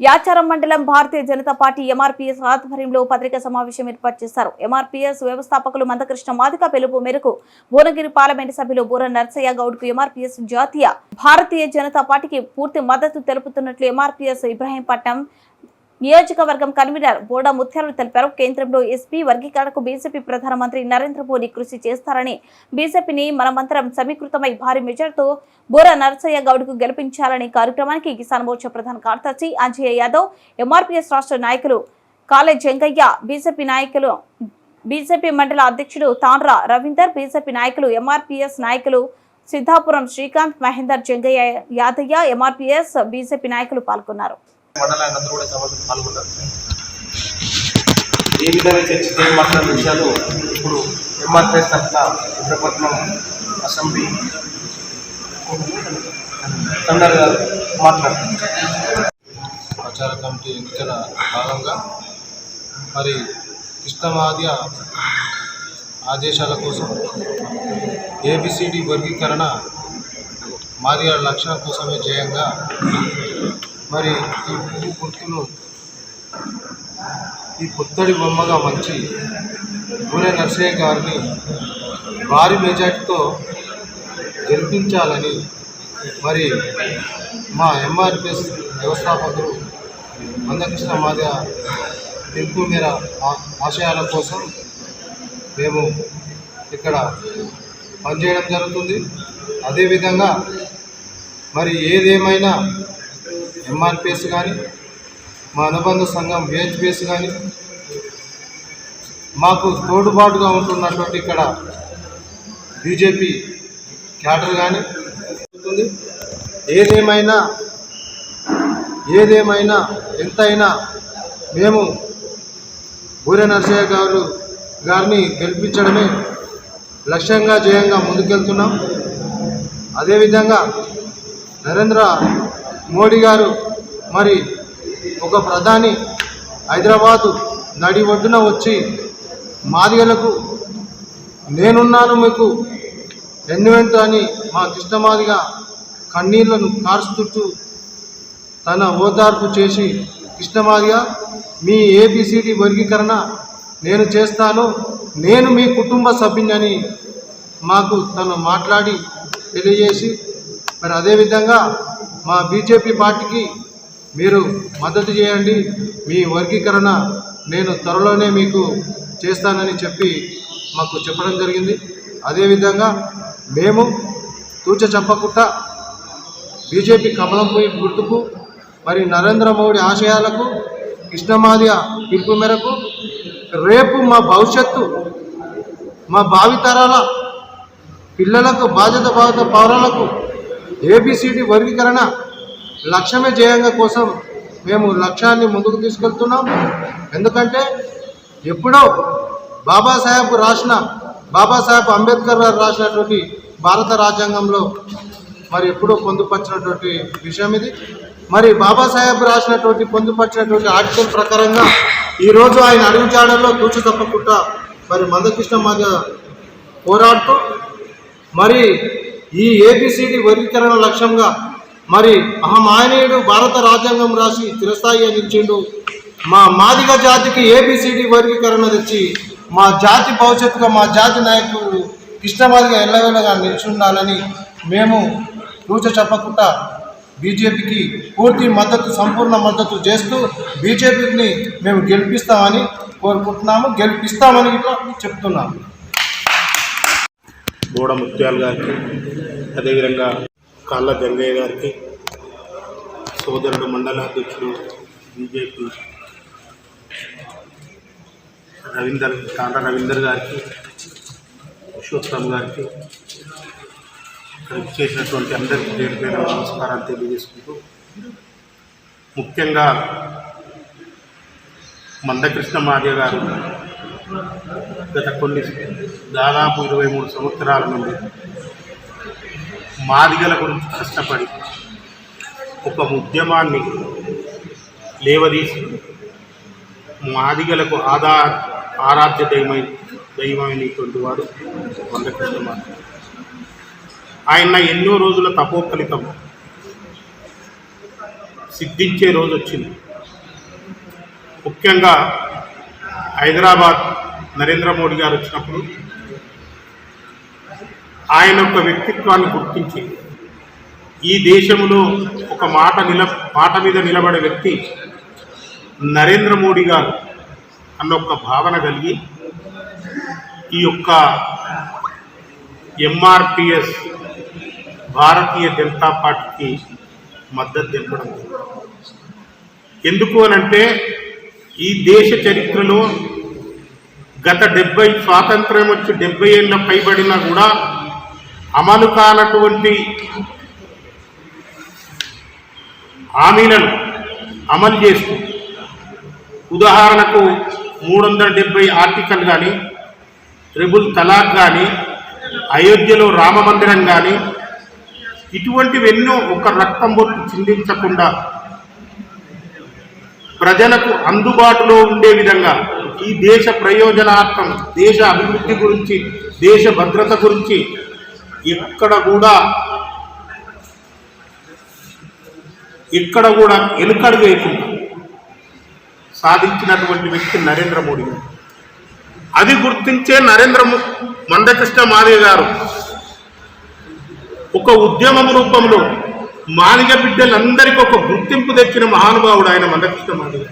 యాచారం మండలం Bharatiya Janata party MRPS ఆధ్వర్యంలో పత్రికా సమావేశం ఏర్పాటు చేశారు. ఎంఆర్పీఎస్ వ్యవస్థాపకులు మందకృష్ణ మాదిక పిలుపు మేరకు భువనగిరి పార్లమెంటు సభ్యులు బూర నర్సయ్య గౌడ్కు ఎంఆర్పీఎస్ జాతీయ భారతీయ జనతా పార్టీకి పూర్తి మద్దతు తెలుపుతున్నట్లు ఎంఆర్పీఎస్ ఇబ్రాహీంపట్నం నియోజకవర్గం కన్వీనర్ బోడా ముత్యాలు తెలిపారు. కేంద్రంలో ఎస్పీ వర్గీకరణకు బీజేపీ ప్రధానమంత్రి నరేంద్ర మోదీ కృషి చేస్తారని బీజేపీని మనమంతరం సమీకృతమై భారీ మెజార్టీతో బోరా నరసయ్య గౌడ్కు గెలిపించాలని కార్యక్రమానికి కిసాన్ మోర్చా ప్రధాన కార్యదర్శి అంజయ్య యాదవ్ ఎంఆర్పీఎస్ రాష్ట్ర నాయకులు కాలే జంగయ్య బీజేపీ నాయకులు బీజేపీ మండల అధ్యక్షుడు తాండ్ర రవీందర్ బీజేపీ నాయకులు ఎంఆర్పీఎస్ నాయకులు సిద్ధాపురం శ్రీకాంత్ మహేందర్ జంగయ్య యాదయ్య ఎంఆర్పీఎస్ బీజేపీ నాయకులు పాల్గొన్నారు. మండలాలందరూ కూడా సమావేశం పాల్గొన్నారు ఏ విధంగా చర్చ మాట్లాడిన విషయాలు ఇప్పుడు ఎంఆర్పీఎస్ తరఫున విశాఖపట్నం అసెంబ్లీ తండర్ గారు మాట్లాడారు ప్రచార కమిటీ ఎన్నికల భాగంగా మరి కృష్ణమాద్య ఆదేశాల కోసం ఏబిసిడి వర్గీకరణ మాదిగల లక్షణం కోసమే జయంగా మరి ఈ గుర్తును ఈ పుత్తడి బొమ్మగా మంచి పూణె నర్సయ్య గారిని భారీ మెజార్టీతో గెలిపించాలని మరి మా ఎంఆర్పిఎస్ వ్యవస్థాపకులు మందకృష్ణ మాదిగ పిలుపు మేర ఆ- ఆశయాల కోసం మేము ఇక్కడ పనిచేయడం జరుగుతుంది. అదేవిధంగా మరి ఏదేమైనా ఎంఆర్పిఎస్ కానీ మా అనుబంధ సంఘం విహెచ్పిఎస్ కానీ మాకు తోడుబాటుగా ఉంటున్నటువంటి ఇక్కడ బీజేపీ క్యాడర్ కానీ ఏదేమైనా ఏదేమైనా ఎంతైనా మేము బూరె నరసయ్య గారు గారిని గెలిపించడమే లక్ష్యంగా జయంగా ముందుకెళ్తున్నాం. అదేవిధంగా నరేంద్ర మోడీ గారు మరి ఒక ప్రధాని హైదరాబాదు నడి ఒడ్డున వచ్చి మాదిగలకు నేనున్నాను మీకు ఎన్నువెంట అని మా కృష్ణమాదిగా కన్నీళ్ళను కారుస్తుంటూ తన ఓదార్పు చేసి కృష్ణమాదిగా మీ ఏబిసిడి వర్గీకరణ నేను చేస్తాను నేను మీ కుటుంబ సభ్యుని మాకు తను మాట్లాడి తెలియజేసి మరి అదేవిధంగా మా బీజేపీ పార్టీకి మీరు మద్దతు చేయండి. మీ వర్గీకరణ నేను త్వరలోనే మీకు చేస్తానని చెప్పి మాకు చెప్పడం జరిగింది. అదేవిధంగా మేము తూచ చెప్పకుండా బీజేపీ కమలం పోయి గుర్తుకు మరి నరేంద్ర మోడీ ఆశయాలకు కృష్ణమాదియ పిలుపు మేరకు రేపు మా భవిష్యత్తు మా భావితరాల పిల్లలకు బాధ్యత బాధ్యత పౌరులకు ఏబిసిడి వర్గీకరణ లక్ష్యమే జయంగా కోసం మేము లక్ష్యాన్ని ముందుకు తీసుకెళ్తున్నాం. ఎందుకంటే ఎప్పుడో బాబాసాహెబ్ రాసిన బాబాసాహెబ్ అంబేద్కర్ గారు రాసినటువంటి భారత రాజ్యాంగంలో మరి ఎప్పుడో పొందుపరిచినటువంటి విషయం ఇది. మరి బాబాసాహెబ్ రాసినటువంటి పొందుపరిచినటువంటి ఆర్టికల్ ప్రకారంగా ఈరోజు ఆయన అడుగుజాడల్లో తూచు తప్పకుండా మరి మందకృష్ణ మధ్య పోరాడుతూ మరి ఈ ఏబిసిడి వర్గీకరణ లక్ష్యంగా మరి అహమాయనీయుడు భారత రాజ్యాంగం రాసి చిరస్థాయి అందించిండు. మా మాదిగ జాతికి ఏబిసిడి వర్గీకరణ తెచ్చి మా జాతి భవిష్యత్తుగా మా జాతి నాయకుడు కృష్ణమాదిగా ఎల్లవేళగా నిలిచుండాలని మేము రూచ చెప్పకుండా బీజేపీకి పూర్తి మద్దతు సంపూర్ణ మద్దతు చేస్తూ బీజేపీని మేము గెలిపిస్తామని కోరుకుంటున్నాము. గెలిపిస్తామని ఇట్లా చెప్తున్నాము. గోడ ముత్యాలు గారికి అదేవిధంగా కాళ్ళ జంగయ్య గారికి సోదరుడు మండల అధ్యక్షుడు బీజేపీ రవీందర్ కాండ రవీందర్ గారికి పురుషోత్తమ్ గారికి చేసినటువంటి అందరికీ పేరు పేరు నమస్కారాలు తెలియజేసుకుంటూ ముఖ్యంగా మందకృష్ణ మాదిగ గారు గత కొన్ని దాదాపు ఇరవై మూడు సంవత్సరాల నుండి మాదిగల గురించి కష్టపడి ఒక ఉద్యమాన్ని లేవదీసి మాదిగలకు ఆదా ఆరాధ్య దైవమై దైవమైనటువంటి వాడు మందకృష్ణ మాదిగ ఆయన ఎన్నో రోజుల తపోఫలితం సిద్ధించే రోజు వచ్చింది. ముఖ్యంగా హైదరాబాద్ నరేంద్ర మోడీ గారు వచ్చినప్పుడు ఆయన యొక్క వ్యక్తిత్వాన్ని గుర్తించి ఈ దేశంలో ఒక మాట నిల మాట మీద నిలబడే వ్యక్తి నరేంద్ర మోడీ గారు అన్న ఒక భావన కలిగి ఈ యొక్క ఎంఆర్పిఎస్ భారతీయ జనతా పార్టీకి మద్దతు తెలపడం ఎందుకు అనంటే ఈ దేశ చరిత్రలో గత డెబ్బై స్వాతంత్రం వచ్చి డెబ్బై ఏళ్ళ పైబడినా కూడా అమలు కానటువంటి హామీలను అమలు చేస్తూ ఉదాహరణకు మూడు వందల డెబ్బై ఆర్టికల్ కానీ ట్రిబుల్ తలాక్ కానీ అయోధ్యలో రామ మందిరం కానీ ఇటువంటివెన్నో ఒక రక్తం బొట్టు చిందించకుండా ప్రజలకు అందుబాటులో ఉండే విధంగా ఈ దేశ ప్రయోజనార్థం దేశ అభివృద్ధి గురించి దేశ భద్రత గురించి ఇక్కడ కూడా ఇక్కడ కూడా ఎలుకడు వేయకుండా సాధించినటువంటి వ్యక్తి నరేంద్ర మోడీ గారు. అది గుర్తించే నరేంద్ర మందకృష్ణ మాదిగ గారు ఒక ఉద్యమం రూపంలో మాదిగ బిడ్డలందరికీ ఒక గుర్తింపు తెచ్చిన మహానుభావుడు ఆయన మందకృష్ణ మాదిగ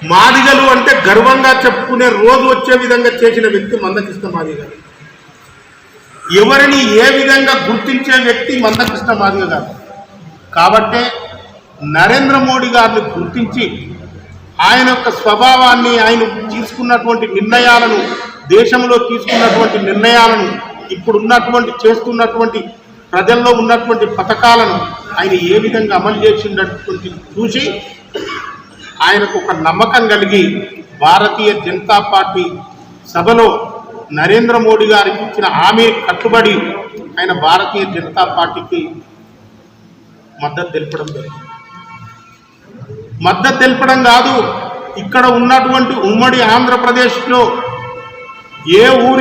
మాదిగలు అంటే గర్వంగా చెప్పుకునే రోజు వచ్చే విధంగా చేసిన వ్యక్తి మందకృష్ణ మాదిగ గారు. ఎవరిని ఏ విధంగా గుర్తించే వ్యక్తి మందకృష్ణ మాదిగ గారు? కాబట్టే నరేంద్ర మోడీ గారిని గుర్తించి ఆయన యొక్క స్వభావాన్ని ఆయన తీసుకున్నటువంటి నిర్ణయాలను దేశంలో తీసుకున్నటువంటి నిర్ణయాలను ఇప్పుడు ఉన్నటువంటి చేస్తున్నటువంటి ప్రజల్లో ఉన్నటువంటి పథకాలను ఆయన ఏ విధంగా అమలు చేసినటువంటి చూసి ఆయనకు ఒక నమ్మకం కలిగి భారతీయ జనతా పార్టీ సభలో నరేంద్ర మోడీ గారికి ఇచ్చిన హామీ కట్టుబడి ఆయన భారతీయ జనతా పార్టీకి మద్దతు తెలపడం జరిగింది. మద్దతు తెలపడం కాదు ఇక్కడ ఉన్నటువంటి ఉమ్మడి ఆంధ్రప్రదేశ్లో ఏ ఊరి